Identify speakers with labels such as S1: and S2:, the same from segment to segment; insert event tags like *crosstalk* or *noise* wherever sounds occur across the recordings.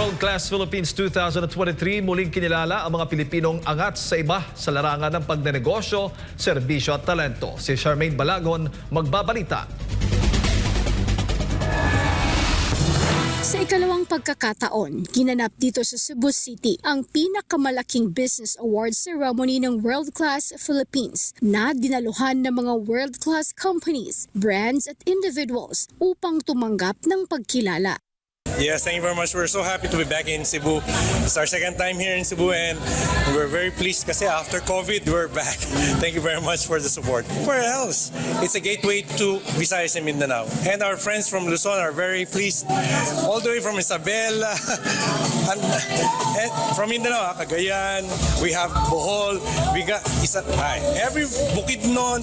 S1: World Class Philippines 2023 muling kinilala ang mga Pilipinong angat sa iba sa larangan ng pagnenegosyo, serbisyo at talento. Si Charmaine Balagon magbabalita.
S2: Sa ikalawang pagkakataon, ginanap dito sa Cebu City ang pinakamalaking business award ceremony ng World Class Philippines na dinaluhan ng mga world-class companies, brands at individuals upang tumanggap ng pagkilala.
S3: Yes, thank you very much. We're so happy to be back in Cebu. It's our second time here in Cebu and we're very pleased kasi after COVID, we're back. *laughs* Thank you very much for the support. Where else? It's a gateway to Visayas and Mindanao. And our friends from Luzon are very pleased. All the way from Isabela, *laughs* and, and from Mindanao, Cagayan, we have Bohol, we got isa, every Bukidnon,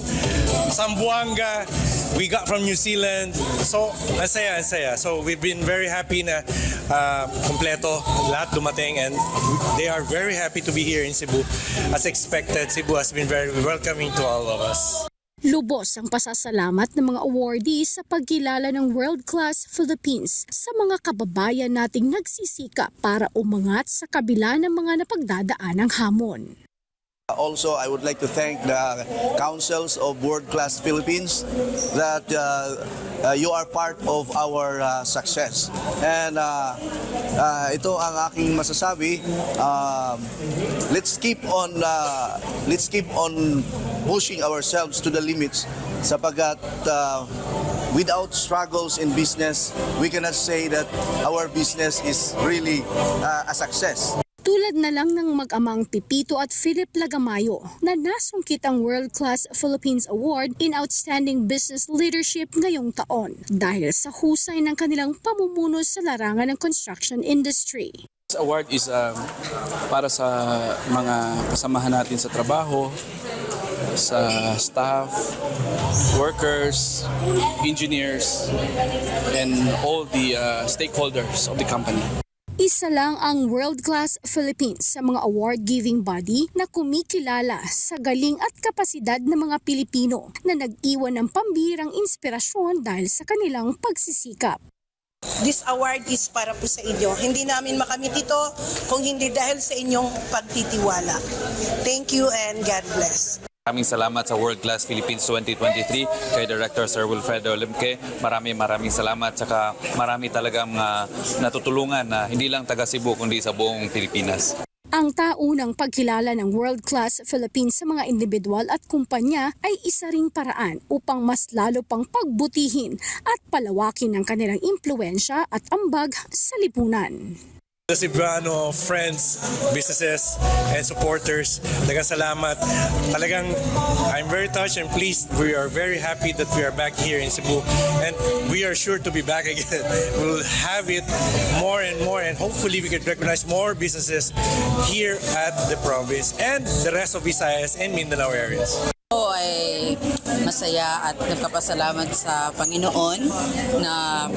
S3: Zamboanga, we got from New Zealand. So, ang saya, ang saya. So, we've been very happy na uh, kompleto, lahat dumating and they are very happy to be here in Cebu. As expected, Cebu has been very welcoming to all of us.
S2: Lubos ang pasasalamat ng mga awardees sa pagkilala ng World Class Philippines sa mga kababayan nating nagsisikap para umangat sa kabila ng mga napagdadaanang hamon.
S4: Also, I would like to thank the councils of World Class Philippines that uh, uh, you are part of our uh, success. And uh, uh, ito ang aking masasabi. Um, let's keep on uh, let's keep on pushing ourselves to the limits sapagat uh, without struggles in business, we cannot say that our business is really uh, a success.
S2: Tulad na lang ng mag-amang Pipito at Philip Lagamayo na nasungkit ang World Class Philippines Award in Outstanding Business Leadership ngayong taon dahil sa husay ng kanilang pamumuno sa larangan ng construction industry.
S5: This award is um, para sa mga kasamahan natin sa trabaho, sa staff, workers, engineers, and all the uh, stakeholders of the company.
S2: Isa lang ang World Class Philippines sa mga award-giving body na kumikilala sa galing at kapasidad ng mga Pilipino na nag-iwan ng pambirang inspirasyon dahil sa kanilang pagsisikap.
S6: This award is para po sa inyo. Hindi namin makamit ito kung hindi dahil sa inyong pagtitiwala. Thank you and God bless.
S5: Maraming salamat sa World Class Philippines 2023 kay Director Sir Wilfredo Limke. Maraming maraming salamat saka marami talagang uh, natutulungan na hindi lang taga Cebu kundi sa buong Pilipinas.
S2: Ang taunang pagkilala ng World Class Philippines sa mga individual at kumpanya ay isa ring paraan upang mas lalo pang pagbutihin at palawakin ang kanilang impluensya at ambag sa lipunan.
S3: The Cebuano friends, businesses, and supporters, talagang salamat. Talagang, I'm very touched and pleased. We are very happy that we are back here in Cebu. And we are sure to be back again. *laughs* We'll have it more and more and hopefully we can recognize more businesses here at the province and the rest of Visayas and Mindanao areas.
S7: Ako ay masaya at nagpapasalamat sa Panginoon na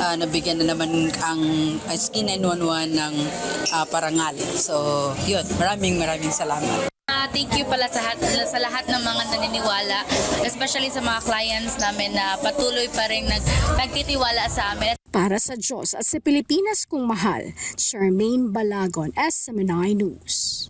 S7: ah, nabigyan na naman ang SK 911 ng ah, parangal. So, yun. Maraming maraming salamat.
S8: Ah, thank you pala sa lahat, sa lahat ng mga naniniwala, especially sa mga clients namin na patuloy pa rin nag, nagtitiwala sa amin.
S2: Para sa Diyos at sa Pilipinas kung mahal, Charmaine Balagon, SMNI News.